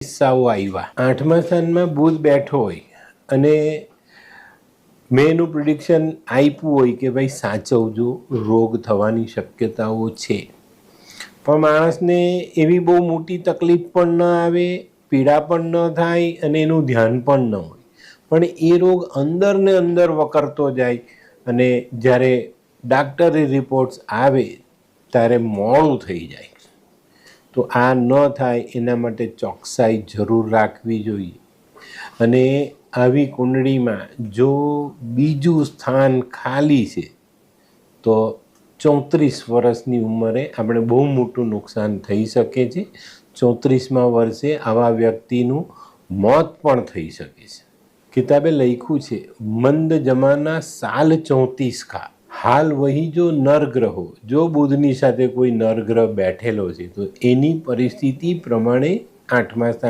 કિસ્સાઓ આવ્યા આઠમા સ્થાનમાં બુધ બેઠો હોય અને મેં એનું પ્રિડિક્શન આપ્યું હોય કે ભાઈ સાચવજો રોગ થવાની શક્યતાઓ છે. પણ માણસને એવી બહુ મોટી તકલીફ પણ ન આવે, પીડા પણ ન થાય અને એનું ધ્યાન પણ ન હોય. પણ એ રોગ અંદર ને અંદર વકરતો જાય અને જ્યારે ડાક્ટરી રિપોર્ટ્સ આવે, ત્યારે મોડું થઈ જાય. તો આ ન થાય એના માટે ચોકસાઈ જરૂર રાખવી જોઈએ. અને આવી કુંડળીમાં જો બીજું સ્થાન ખાલી છે, તો ચોત્રીસ વર્ષની ઉંમરે આપણે બહુ મોટું નુકસાન થઈ શકે છે. ચોત્રીસમાં વર્ષે આવા વ્યક્તિનું મોત પણ થઈ શકે છે. કિતાબે લખ્યું છે, મંદ જમાના સાલ ચોત્રીસ ખા. હાલ વહી જો નરગ્રહો, જો બુધની સાથે કોઈ નરગ્રહ બેઠેલો છે, તો એની પરિસ્થિતિ પ્રમાણે આઠમા સ્થાન